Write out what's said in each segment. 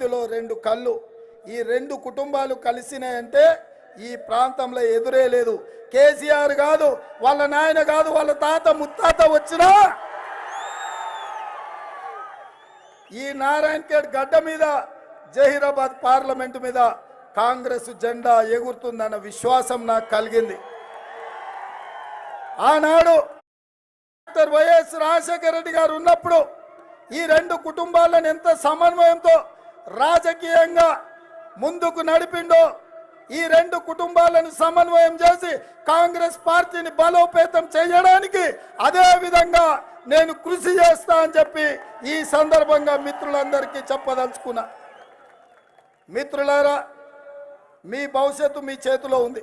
అభివృద్ధిలో రెండు కళ్ళు. ఈ రెండు కుటుంబాలు కలిసినాయంటే ఈ ప్రాంతంలో ఎదురే లేదు. కేసీఆర్ కాదు వాళ్ళ నాయన కాదు వాళ్ళ తాత ముత్తాత వచ్చినా ఈ నారాయణఖేడ్ గడ్డ మీద జహీరాబాద్ పార్లమెంట్ మీద కాంగ్రెస్ జెండా ఎగురుతుందన్న విశ్వాసం నాకు కలిగింది. ఆనాడు డాక్టర్ వైఎస్ రాజశేఖర రెడ్డి గారు ఉన్నప్పుడు ఈ రెండు కుటుంబాలను ఎంత సమన్వయంతో రాజకీయంగా ముందుకు నడిపిండో ఈ రెండు కుటుంబాలను సమన్వయం చేసి కాంగ్రెస్ పార్టీని బలోపేతం చేయడానికి అదే విధంగా నేను కృషి చేస్తా అని చెప్పి ఈ సందర్భంగా మిత్రులందరికీ చెప్పదలుచుకున్నా. మిత్రులారా మీ భవిష్యత్తు మీ చేతిలో ఉంది.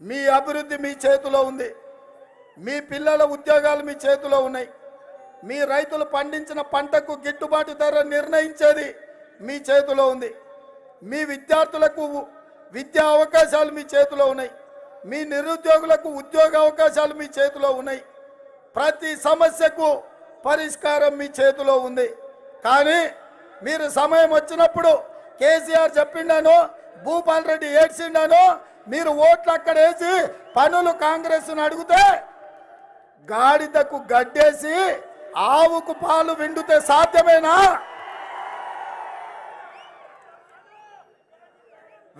మీ అభివృద్ధి మీ చేతిలో ఉంది. మీ పిల్లల ఉద్యోగాలు మీ చేతిలో ఉన్నాయి. మీ రైతులు పండించిన పంటకు గిట్టుబాటు ధర నిర్ణయించేది మీ చేతిలో ఉంది. మీ విద్యార్థులకు విద్యా అవకాశాలు మీ చేతిలో ఉన్నాయి. మీ నిరుద్యోగులకు ఉద్యోగ అవకాశాలు మీ చేతిలో ఉన్నాయి. ప్రతి సమస్యకు పరిష్కారం మీ చేతిలో ఉంది. కానీ మీరు సమయం వచ్చినప్పుడు కేసీఆర్ చెప్పిండాను భూపాల్ రెడ్డి ఏడ్చిండాను మీరు ఓట్లు అక్కడ వేసి పనులు కాంగ్రెస్ను అడిగితే గాడిదకు గడ్డేసి ఆవుకు పాలు విండితే సాధ్యమేనా?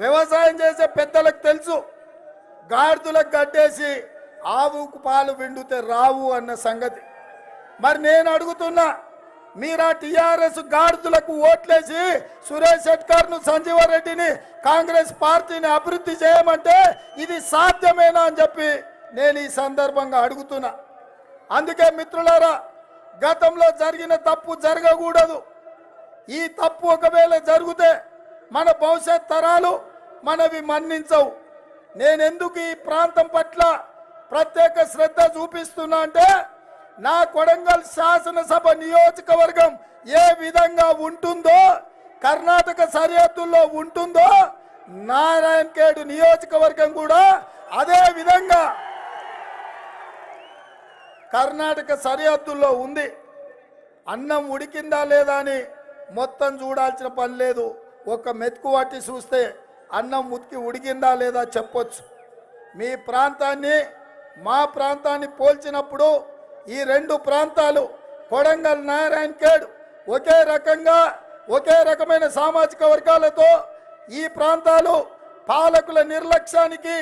వ్యవసాయం చేసే పెద్దలకు తెలుసు. గాడిదలకు గడ్డేసి ఆవుకు పాలు పిండితే రావు అన్న సంగతి. మరి నేను అడుగుతున్నా మీరా టిఆర్ఎస్ గాడిదలకు ఓట్లేసి సురేష్ శెట్కర్ను సంజీవరెడ్డిని కాంగ్రెస్ పార్టీని అభివృద్ధి చేయమంటే ఇది సాధ్యమేనా అని చెప్పి నేను ఈ సందర్భంగా అడుగుతున్నా. అందుకే మిత్రులారా గతంలో జరిగిన తప్పు జరగకూడదు. ఈ తప్పు ఒకవేళ జరిగితే మన భవిష్యత్ తరాలు మనవి మన్నించవు. నేనెందుకు ఈ ప్రాంతం పట్ల ప్రత్యేక శ్రద్ధ చూపిస్తున్నా అంటే నా కొడంగల్ శాసనసభ నియోజకవర్గం ఏ విధంగా ఉంటుందో కర్ణాటక సరిహద్దుల్లో ఉంటుందో నారాయణ ఖేడ్ నియోజకవర్గం కూడా అదే విధంగా కర్ణాటక సరిహద్దుల్లో ఉంది. అన్నం ఉడికిందా లేదా అని మొత్తం చూడాల్సిన పని లేదు. ఒక మెతుకు పట్టి చూస్తే అన్నం ఉతికి ఉడికిందా లేదా చెప్పొచ్చు. మీ ప్రాంతాన్ని మా ప్రాంతాన్ని పోల్చినప్పుడు ఈ రెండు ప్రాంతాలు కొడంగల్ నారాయణఖేడ్ ఒకే రకంగా ఒకే రకమైన సామాజిక వర్గాలతో ఈ ప్రాంతాలు పాలకుల నిర్లక్ష్యానికి